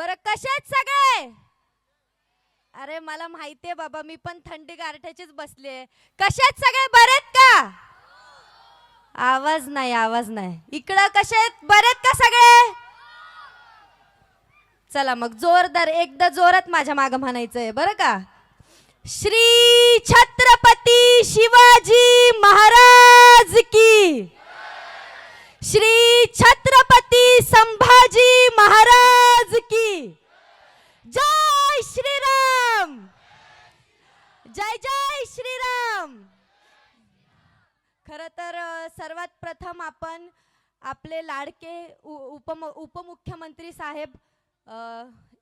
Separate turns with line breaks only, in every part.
बरं कशात सगळे? अरे मला माहितीये बाबा मी पण थंडी गारठ्याचीच बसलीये कशात सगळे? बरेत का? आवाज नाही आवाज नाही. इकडं कशात? बरेत का सगळे? चला मग जोरदार एकदा जोरात माझ्या माग म्हणायचंय बरं का? श्री छत्रपती शिवाजी खरं तर सर्वात प्रथम आपण आपले लाडके उ- उपम उपमुख्यमंत्री साहेब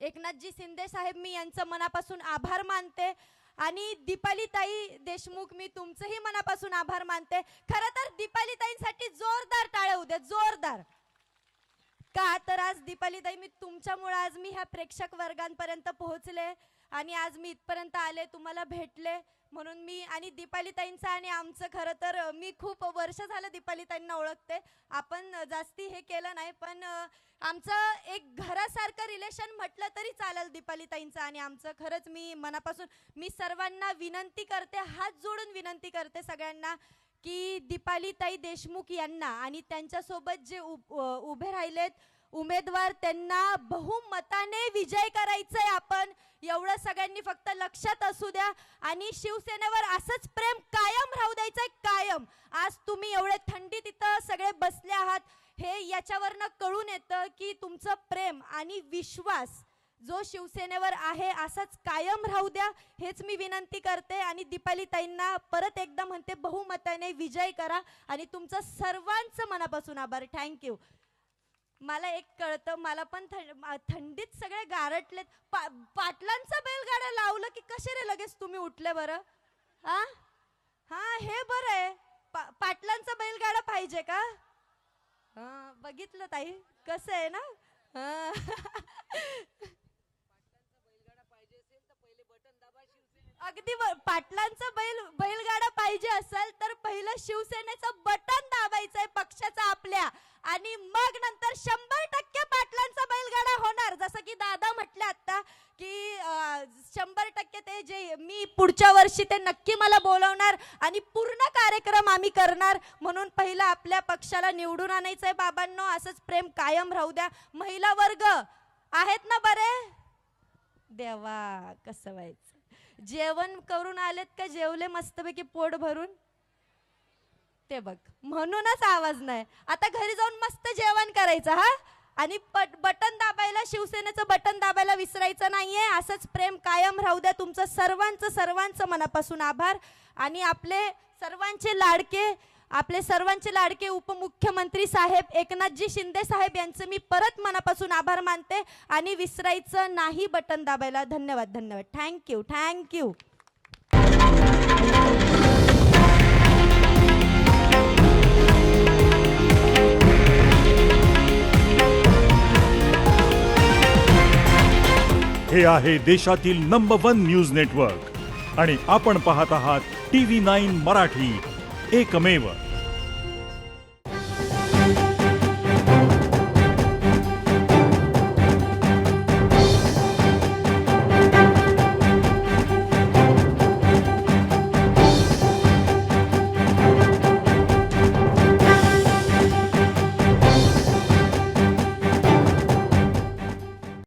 एकनाथजी शिंदे साहेब मी यांचं मनापासून आभार मानते. आणि दीपालीताई देशमुख मी तुमचंही मनापासून आभार मानते. खरं तर दीपालीताईंसाठी जोरदार टाळ्या उद्या जोरदार. का? तर आज दीपालीताई मी तुमच्यामुळं आज मी ह्या प्रेक्षक वर्गांपर्यंत पोहोचले आणि आज मी इथपर्यंत आले तुम्हाला भेटले. म्हणून मी आणि दीपालीताईंचं आणि आमचं खरं तर मी खूप वर्ष झालं दीपालीताईंना ओळखते. आपण जास्ती हे केलं नाही पण आमचं एक घरासारखं रिलेशन म्हटलं तरी चालेल दीपालीताईंचं आणि आमचं खरंच मी मनापासून मी सर्वांना विनंती करते हात जोडून विनंती करते सगळ्यांना. की दीपालीताई देशमुख यांना आणि त्यांच्यासोबत जे उभे राहिलेत उमेदवार त्यांना बहुमताने विजय करायचंय आपण. एवढं सगळ्यांनी फक्त लक्षात असू द्या. आणि शिवसेनेवर असंच प्रेम कायम राहू द्यायचंय कायम. आज तुम्ही एवढे थंडी तिथं सगळे बसले आहात. हे याच्यावरनं कळून येतं की तुमचं प्रेम आणि विश्वास जो शिवसेनेवर आहे असाच कायम राहू द्या हेच मी विनंती करते. आणि दीपाली ताईंना परत एकदा म्हणते बहुमताने विजय करा. आणि तुमचं सर्वांचं मनापासून आभार. थँक्यू मला एक कळतं मला पण थंडीत सगळे गारटलेत. पा पाटलांचा बैलगाडा लावलं की कसे रे लगेच तुम्ही उठले बरं? हा हा हे बरं आहे. पा पाटलांचा बैलगाडा पाहिजे का? हा बघितलं ताई. कसं आहे ना? हा. अगदी पाटलांचा बैल बैलगाडा पाहिजे असेल तर पहिलं शिवसेनेचं बटन दाबायचंय पक्षाचा आपल्या. आणि मग नंतर शंभर टक्के पाटलांचा बैलगाडा होणार. जसं की दादा म्हटले आता की शंभर टक्के ते जे मी पुढच्या वर्षी ते नक्की मला बोलवणार आणि पूर्ण कार्यक्रम आम्ही करणार म्हणून पहिलं आपल्या पक्षाला निवडून आणायचंय बाबांनो. असंच प्रेम कायम राहू द्या. महिला वर्ग आहेत ना बरे? देवा कसं व्हायचं? जेवण करून आलेत का? जेवले मस्तपैकी पोट भरून? ते बघ म्हणूनच आवाज नाही. आता घरी जाऊन मस्त जेवण करायचं हा? आणि पट बटन दाबायला शिवसेनेचं बटन दाबायला विसरायचं नाहीये. असंच प्रेम कायम राहू द्या. तुमचं सर्वांचं सर्वांचं मनापासून आभार. आणि आपले सर्वांचे लाडके आपले सर्वांचे लाडके उपमुख्यमंत्री साहेब एकनाथजी शिंदे साहेब यांचं मी परत मनापासून आभार मानते आणि विसरायचं नाही बटन दाबायला धन्यवाद धन्यवाद. थँक्यू थँक्यू
हे आहे देशातील नंबर वन न्यूज नेटवर्क आणि आपण पाहत आहात T V nine Marathi. एकमेव